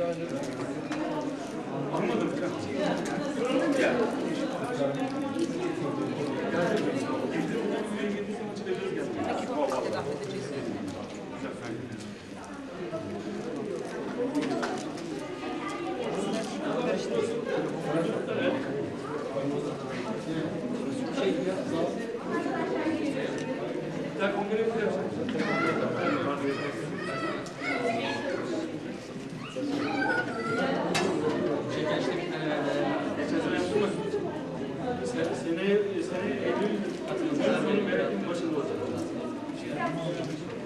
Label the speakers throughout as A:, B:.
A: Seneye,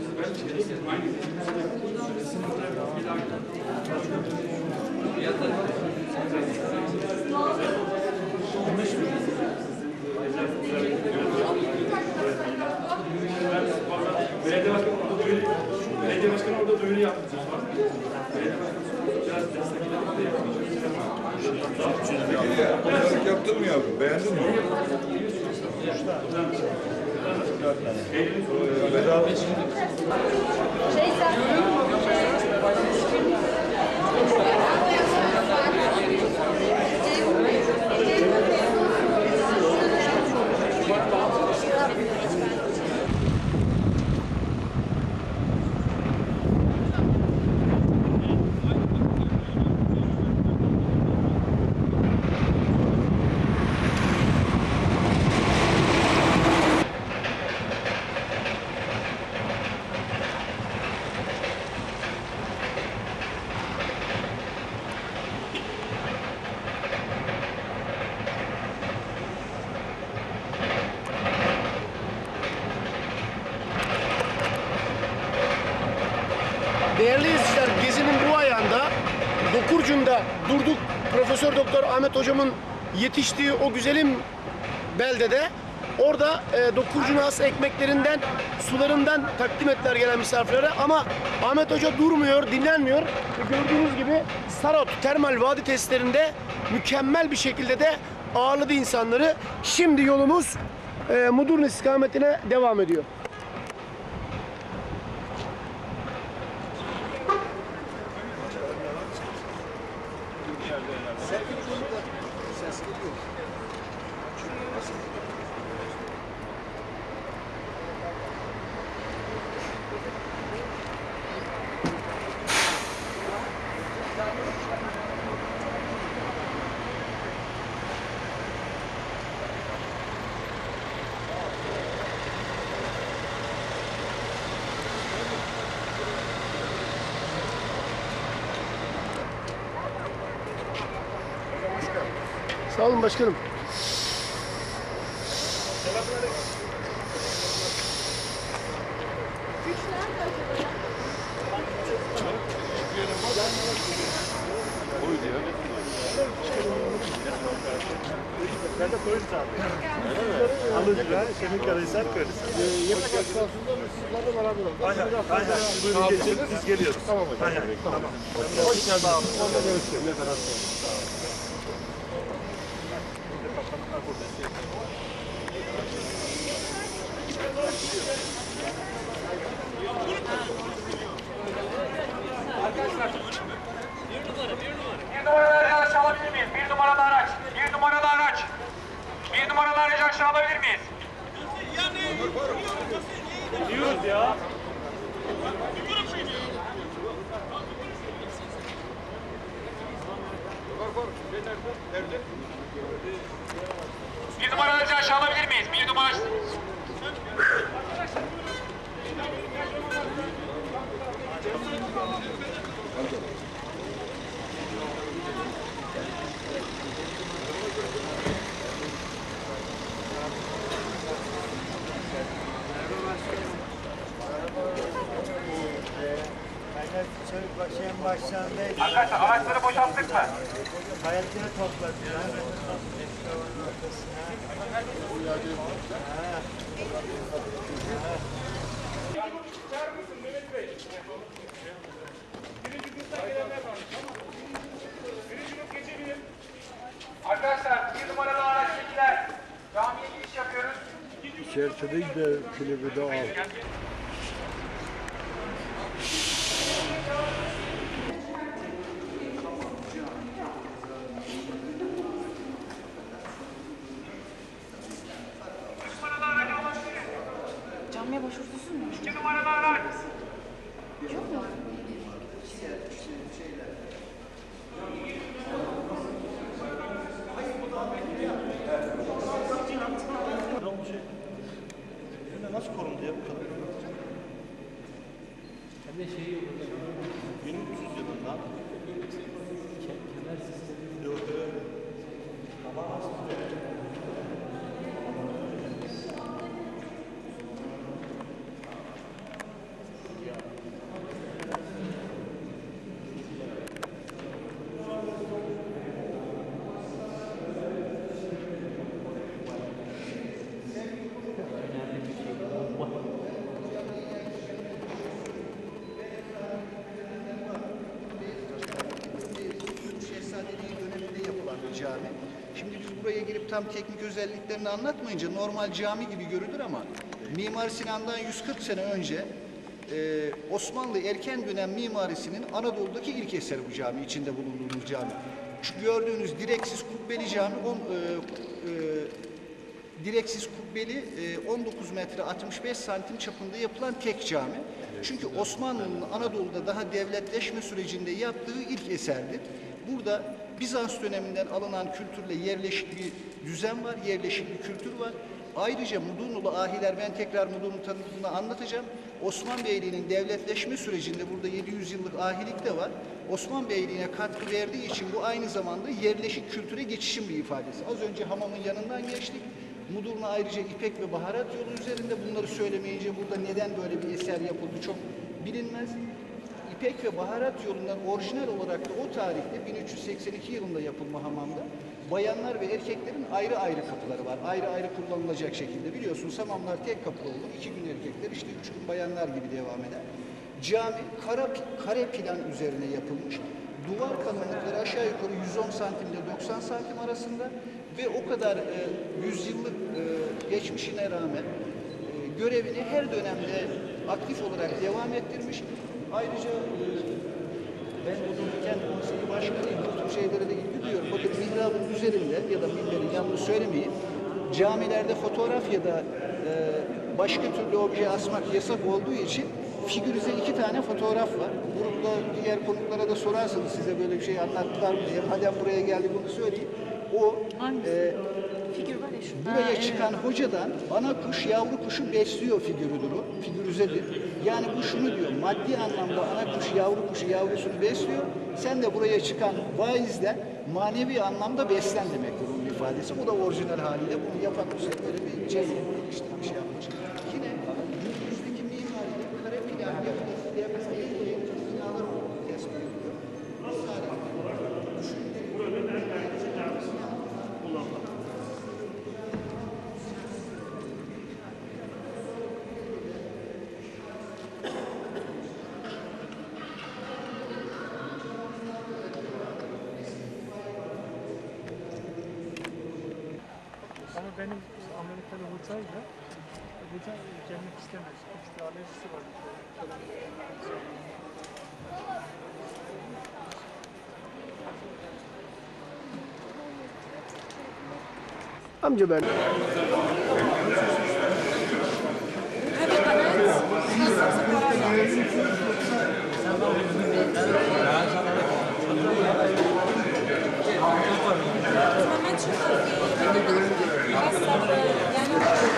A: Biz ben çeyrek aynı sınıflar bir daha Belediye başkanı orada düğünü, belediye başkanı orada düğünü yaptı. Belediye başkanı biraz destekledik de yaptık.
B: Pazarlık yaptın mı yavrum? Beğendin mi? Veda
C: Değerli izleyiciler, gezinin bu ayağında Dokurcun'da durduk. Profesör Doktor Ahmet Hocam'ın yetiştiği o güzelim beldede orada e, Dokurcun'a has ekmeklerinden, sularından takdim ettiler gelen misafirlere ama Ahmet Hoca durmuyor, dinlenmiyor. Ve gördüğünüz gibi Sarot Termal Vadi testlerinde mükemmel bir şekilde de ağırladı insanları. Şimdi yolumuz e, Mudurnu istikametine devam ediyor. Olun başkanım.
D: Alıcılar, Şemikarahisar Köyü'nüz.
C: Yemek esnasında sizlerle beraber olduk.
D: Aynen, aynen. Buyurun geçin, biz geliyoruz. Tamam hocam. Aynen, tamam.
C: Hoş geldiniz. Onunla görüşürüz. Ne tarafta?
E: Bir numaralı araç alabilir miyiz? Bir numaralı araç. Bir numaralı araç. Bir numaralı aracı aşağı alabilir miyiz?
D: Gidiyoruz ya.
E: Bir numaralı aracı aşağı alabilir miyiz? Bir numaralı...
B: İçeride de klibi de al.
F: Şehzadeliği döneminde yapılan bir cami. Şimdi biz buraya girip tam teknik özelliklerini anlatmayınca normal cami gibi görünür ama Mimar Sinan'dan 140 sene önce e, Osmanlı erken dönem mimarisinin Anadolu'daki ilk eseri bu cami, içinde bulunduğumuz cami. Şu gördüğünüz direksiz kubbeli cami on, e, e, direksiz kubbeli e, 19 metre 65 santim çapında yapılan tek cami. Çünkü Osmanlı'nın Anadolu'da daha devletleşme sürecinde yaptığı ilk eserdir. Burada Bizans döneminden alınan kültürle yerleşik bir düzen var, yerleşik bir kültür var. Ayrıca Mudurnu'lu ahiler, ben tekrar Mudurnu tanıtımını anlatacağım. Osman Beyliği'nin devletleşme sürecinde burada 700 yıllık ahilik de var. Osman Beyliği'ne katkı verdiği için bu aynı zamanda yerleşik kültüre geçişin bir ifadesi. Az önce hamamın yanından geçtik. Mudurnu ayrıca İpek ve baharat yolu üzerinde bunları söylemeyince burada neden böyle bir eser yapıldı çok bilinmez. İpek ve baharat yolundan orijinal olarak da o tarihte 1382 yılında yapılma hamamda bayanlar ve erkeklerin ayrı ayrı kapıları var. Ayrı ayrı kullanılacak şekilde. Biliyorsunuz hamamlar tek kapılı olur. iki gün erkekler işte üç gün bayanlar gibi devam eder. Cami kara, kare plan üzerine yapılmış. Duvar kalınlıkları aşağı yukarı 110 santimle 90 santim arasında ve o kadar e, yüzyıllık e, geçmişine rağmen e, görevini her dönemde aktif olarak devam ettirmiş. Ayrıca e, ben Bodrum Kent Konseyi Başkanıyım. Bu tür şeylere de ilgi duyuyorum. Bakın mihrabın üzerinde ya da minberin yanlış söylemeyeyim. Camilerde fotoğraf ya da e, başka türlü obje asmak yasak olduğu için figürize iki tane fotoğraf var. Burada diğer konuklara da sorarsanız size böyle bir şey anlattılar mı diye. Madem buraya geldi bunu söyleyeyim. O e,
G: Figür var ya şu.
F: Buraya
G: Ha, evet.
F: çıkan hocadan ana kuş yavru kuşu besliyor figürüdür o, figürizedir. Yani bu şunu diyor, maddi anlamda ana kuş yavru kuşu yavrusunu besliyor. Sen de buraya çıkan vaizden manevi anlamda beslen demektir onun ifadesi. Bu da orijinal haliyle bunu yapan Hüseyinleri bir cezbet geliştirmiş yapmış. Yine günümüzdeki mimaride kare plan yapısı, yapısı, binalar olarak tespit ediliyor. Bu tarihte
H: Ama benim Amerikalı hocayla hoca gelmek istemez. İşte alerjisi var.
C: Amca ben
I: Değerli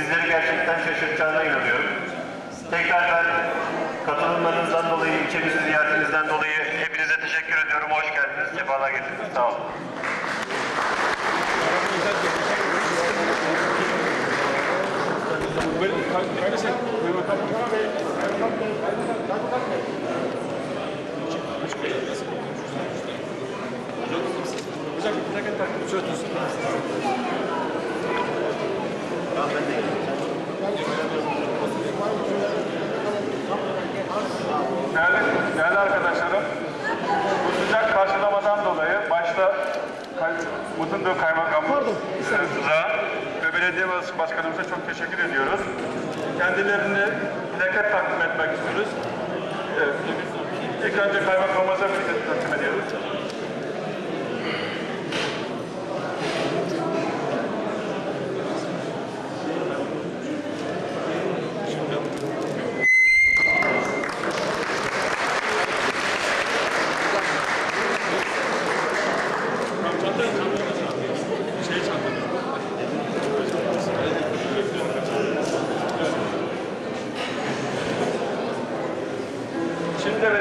I: sizleri gerçekten şaşırtacağına inanıyorum. Tekrar ben katılımlarınızdan dolayı, ilçemizi ziyaretinizden dolayı hepinize teşekkür ediyorum. Hoş geldiniz, sefalar getirdiniz. Sağ olun.
J: Hocam
E: Değerli, değerli arkadaşlarım, bu sıcak karşılamadan dolayı başta Mutlu'nun kaymakamımıza ve belediye başkanımıza çok teşekkür ediyoruz. Kendilerini plaket takdim etmek istiyoruz. Evet. İlk önce kaymakamımıza plaket takdim ediyoruz. Şimdi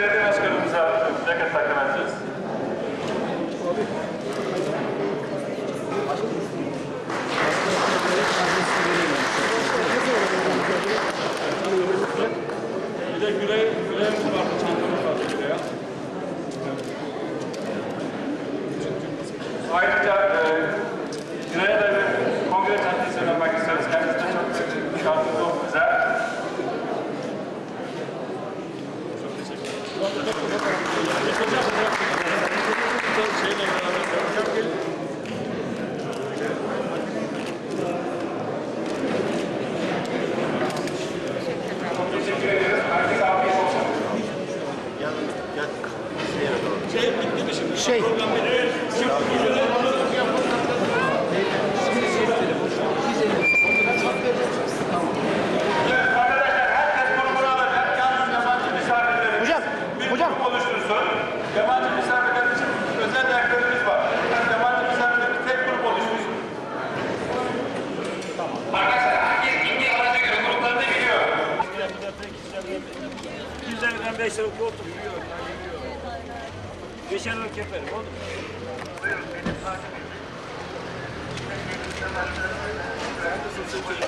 D: Thank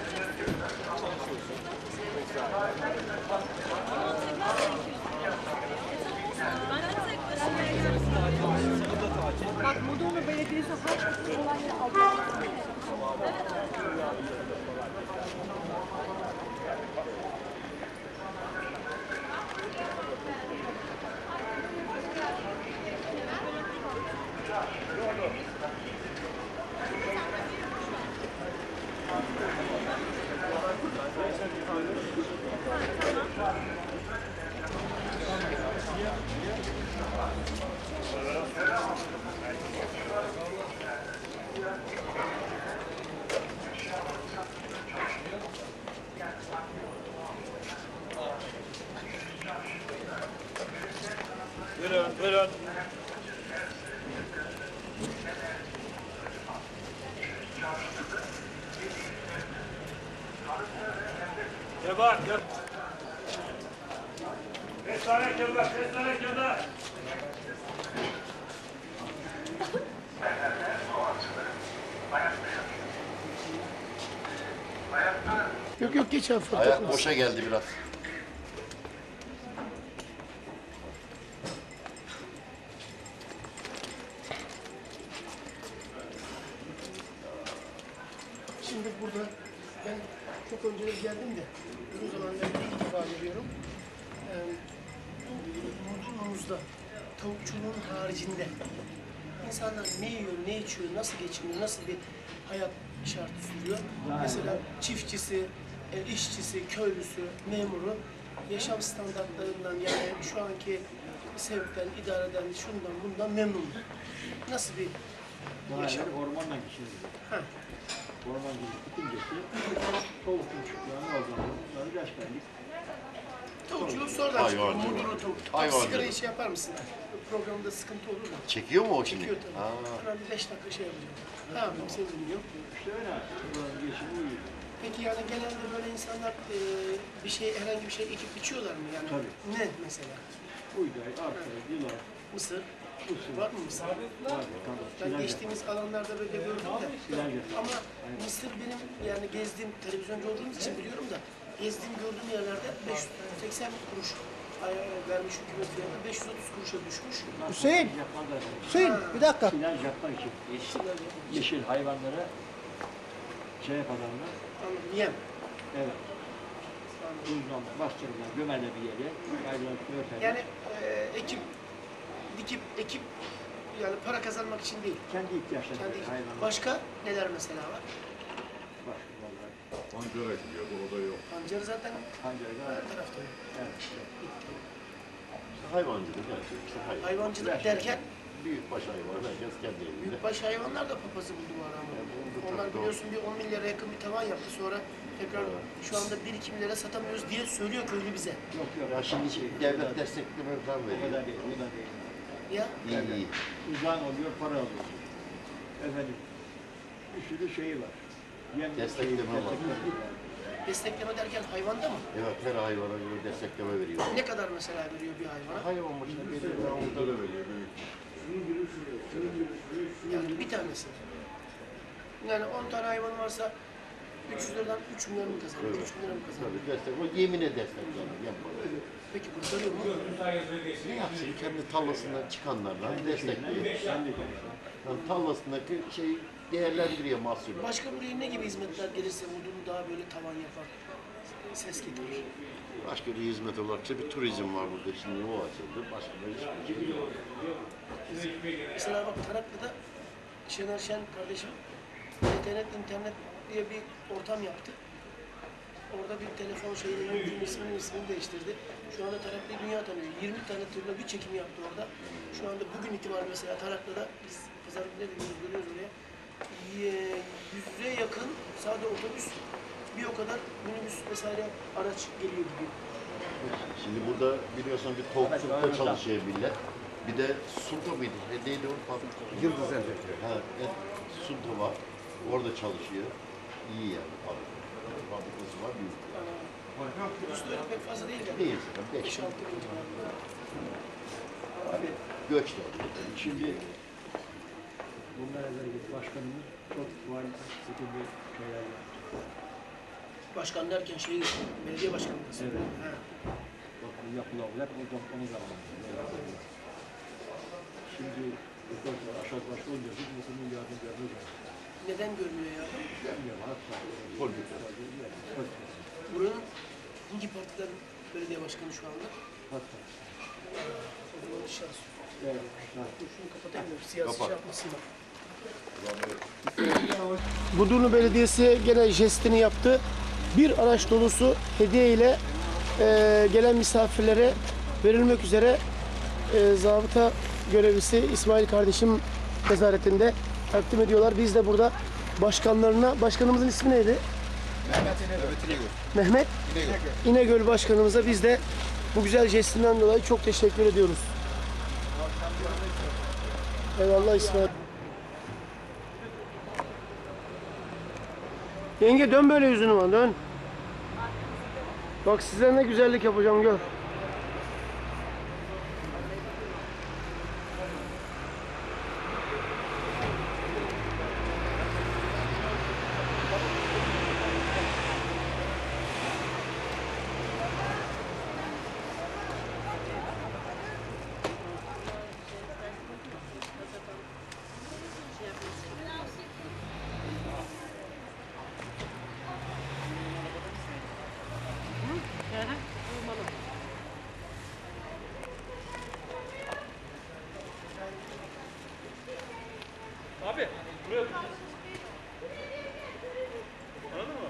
D: you.
C: Yok yok geç abi. fark
K: Ayak
C: etmez.
K: boşa geldi biraz.
C: Şimdi burada ben çok önce geldim de uzun zamandır ilk defa geliyorum. Ee, bu Mudurnu'muzda tavukçuluğun haricinde insanlar ne yiyor, ne içiyor, nasıl geçiniyor, nasıl bir hayat şartı sürüyor. Mesela çiftçisi, e, işçisi, köylüsü, memuru yaşam standartlarından yani şu anki sevkten, idareden, şundan bundan memnun mu? Nasıl bir yaşam?
B: Ormandan geçiyor.
C: Ha.
B: Orman gibi tutuncası tavuk zaman sonra ilaç verdik.
C: Tavukçuluk sonradan çıkıyor. Mudurnu tavuk. Sigara işi yapar mısın? Programda sıkıntı olur mu?
K: Çekiyor mu o şimdi?
C: Çekiyor tabii.
K: Ha.
C: Hemen bir beş dakika şey yapacağım. Ne yapayım seni dinliyorum.
B: İşte öyle.
C: Peki yani genelde böyle insanlar e, bir şey herhangi bir şey ekip biçiyorlar mı yani?
B: Tabii.
C: Ne mesela?
B: Uyday, arpa, yılan,
C: Mısır. Var mı mısır?
B: var.
C: Ben geçtiğimiz alanlarda böyle gördüm de. Ama mısır benim yani gezdiğim televizyoncu olduğumuz için biliyorum da gezdiğim gördüğüm yerlerde 580 kuruş
K: vermiş hükümet fiyatı 530 kuruşa düşmüş.
B: Hüseyin. Hüseyin bir dakika.
L: Silaj yapmak için yeşil, yeşil hayvanlara şey yapanlarına
K: Anladım. Yem.
L: evet. Buzdan bastırırlar, gömerler bir yere. Hayvanı örterler.
K: Yani e, ekip, dikip, ekip yani para kazanmak için değil.
L: kendi ihtiyaçları
K: Kendi
L: hayvanlar.
K: Başka neler mesela var.
L: Vallahi.
D: Ankara gidiyor, orada yok.
K: Pancarı zaten
L: Pancarda
K: her tarafta. yok.
L: evet.
M: Hayvancılık yani. İşte hayvan.
K: Hayvancılık derken
M: Büyükbaş hayvan herkes kendi evinde.
K: büyükbaş hayvanlar da papazı buldu bu ara ama. Onlar biliyorsun bir 10 milyara yakın bir tavan yaptı. Sonra tekrar şu anda 1-2 milyara satamıyoruz diye söylüyor köylü bize.
L: Yok yok.
M: Ya şimdi devlet destekleme falan
L: O
M: veriyor.
L: da değil, o da değil.
K: Ya
M: İyi iyi.
L: Uzağın oluyor, para alıyorsun. Efendim, bir sürü şeyi var.
M: Destekleme var.
L: destekleme
K: derken hayvanda mı?
M: Evet her hayvana göre destekleme veriyor.
K: Ne kadar mesela veriyor bir hayvana?
M: Hayvan başına.
D: Orada da veriyor.
K: Yani bir tanesi. Yani 10 tane hayvan varsa 300 liradan 3 milyon mu kazanıyor? 3 milyon mu kazanıyor?
M: Tabii destek. O yemine destekler. Yapma.
K: Peki kurtarıyor mu?
M: Ne yapsın? Kendi tarlasından çıkanlardan destekliyor. Yani tarlasındaki şeyi değerlendiriyor mahsulü.
K: Başka buraya ne gibi hizmetler gelirse Mudurnu daha böyle tavan yapar, ses getirir.
M: Başka bir hizmet olarak da bir turizm var burada. Şimdi o açıldı. Başka da hiçbir şey yok.
K: Mesela bak Taraklı'da Şener Şen kardeşim internet internet diye bir ortam yaptı. Orada bir telefon şeyle yönetim ismini ismini değiştirdi. Şu anda Taraklı'yı dünya tanıyor. 20 tane turla bir çekim yaptı orada. Şu anda bugün itibariyle mesela Taraklı'da biz de gidiyoruz, görüyoruz oraya. Yüze yakın sade otobüs bir o kadar minibüs vesaire araç geliyor gidiyor.
M: Şimdi burada biliyorsun bir tavukçulukta çalışıyor millet. Bir de Sunta mıydı? Ne neydi o fabrika? Yıldız Enfektörü. Ha, et, Sunta var. Orada çalışıyor. İyi yani fabrika. Fabrikası var büyük.
K: Öyle pek fazla değil yani.
M: Değil zaten. Beş
K: 5-6 bin civarında.
L: Abi,
M: göç de
L: şimdi bunlar evvel git başkanımız çok var sıkıntı şeyler yaptı.
K: Başkan derken şey, belediye başkanı.
L: Evet.
K: Ha.
L: Bak bu yapılan hep o zaman onun zamanında. Şimdi bu kadar aşağı başka olunca hiç insanın yardım görmez.
K: Neden görmüyor ya?
L: Gelmiyor hatta.
M: Politika.
K: Buranın hangi partiden belediye başkanı şu anda?
L: Hatta.
K: O zaman şans.
L: Evet.
K: Şunu kapatayım da siyasi
M: Kapat.
K: şey yapmasınlar.
C: Budurnu Belediyesi gene jestini yaptı. Bir araç dolusu hediye ile e, gelen misafirlere verilmek üzere e, zabıta görevlisi İsmail kardeşim nezaretinde takdim ediyorlar. Biz de burada başkanlarına, başkanımızın ismi neydi? Mehmet İnegöl. Mehmet İnegöl başkanımıza biz de bu güzel jestinden dolayı çok teşekkür ediyoruz. Eyvallah İsmail. Yenge dön böyle yüzünü bana dön. Bak size ne güzellik yapacağım gör.
A: Anladın mı?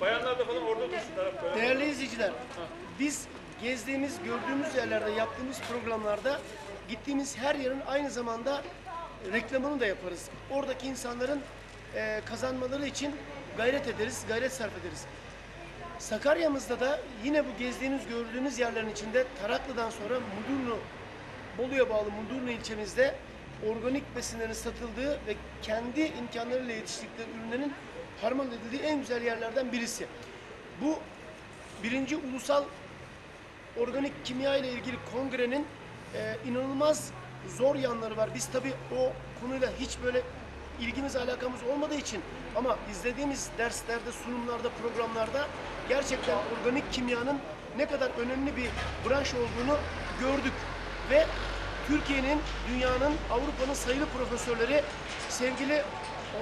A: Bayanlar da falan orada dursun.
C: Değerli izleyiciler, biz gezdiğimiz, gördüğümüz yerlerde yaptığımız programlarda gittiğimiz her yerin aynı zamanda reklamını da yaparız. Oradaki insanların eee, kazanmaları için gayret ederiz, gayret sarf ederiz. Sakarya'mızda da yine bu gezdiğimiz, gördüğümüz yerlerin içinde Taraklı'dan sonra Mudurnu, Bolu'ya bağlı Mudurnu ilçemizde organik besinlerin satıldığı ve kendi imkanlarıyla yetiştirdikleri ürünlerin harman edildiği en güzel yerlerden birisi. Bu birinci ulusal organik kimya ile ilgili kongrenin e, inanılmaz zor yanları var. Biz tabii o konuyla hiç böyle ilgimiz alakamız olmadığı için ama izlediğimiz derslerde, sunumlarda, programlarda gerçekten organik kimyanın ne kadar önemli bir branş olduğunu gördük. Ve Türkiye'nin, dünyanın, Avrupa'nın sayılı profesörleri sevgili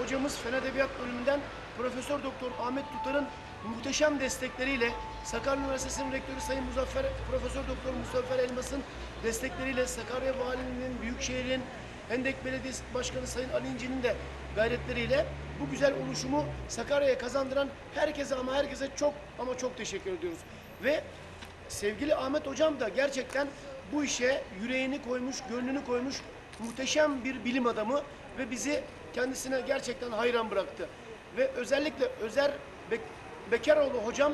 C: hocamız Fen Edebiyat bölümünden Profesör Doktor Ahmet Tutar'ın muhteşem destekleriyle Sakarya Üniversitesi'nin rektörü Sayın Muzaffer Profesör Doktor Muzaffer Elmas'ın destekleriyle Sakarya Valiliğinin, Büyükşehir'in, Hendek Belediyesi Başkanı Sayın Ali İnci'nin de gayretleriyle bu güzel oluşumu Sakarya'ya kazandıran herkese ama herkese çok ama çok teşekkür ediyoruz. Ve sevgili Ahmet Hocam da gerçekten bu işe yüreğini koymuş, gönlünü koymuş muhteşem bir bilim adamı ve bizi kendisine gerçekten hayran bıraktı. Ve özellikle Özer Bek Bekaroğlu hocam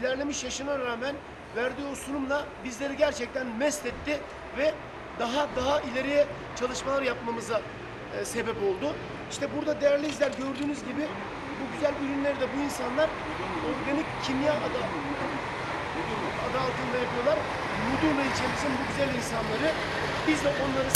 C: ilerlemiş yaşına rağmen verdiği o sunumla bizleri gerçekten mest etti ve daha daha ileriye çalışmalar yapmamıza e, sebep oldu. İşte burada değerli izler gördüğünüz gibi bu güzel ürünleri de bu insanlar organik kimya adı, adı altında yapıyorlar. Mudurnu ilçemizin bu güzel insanları biz de onları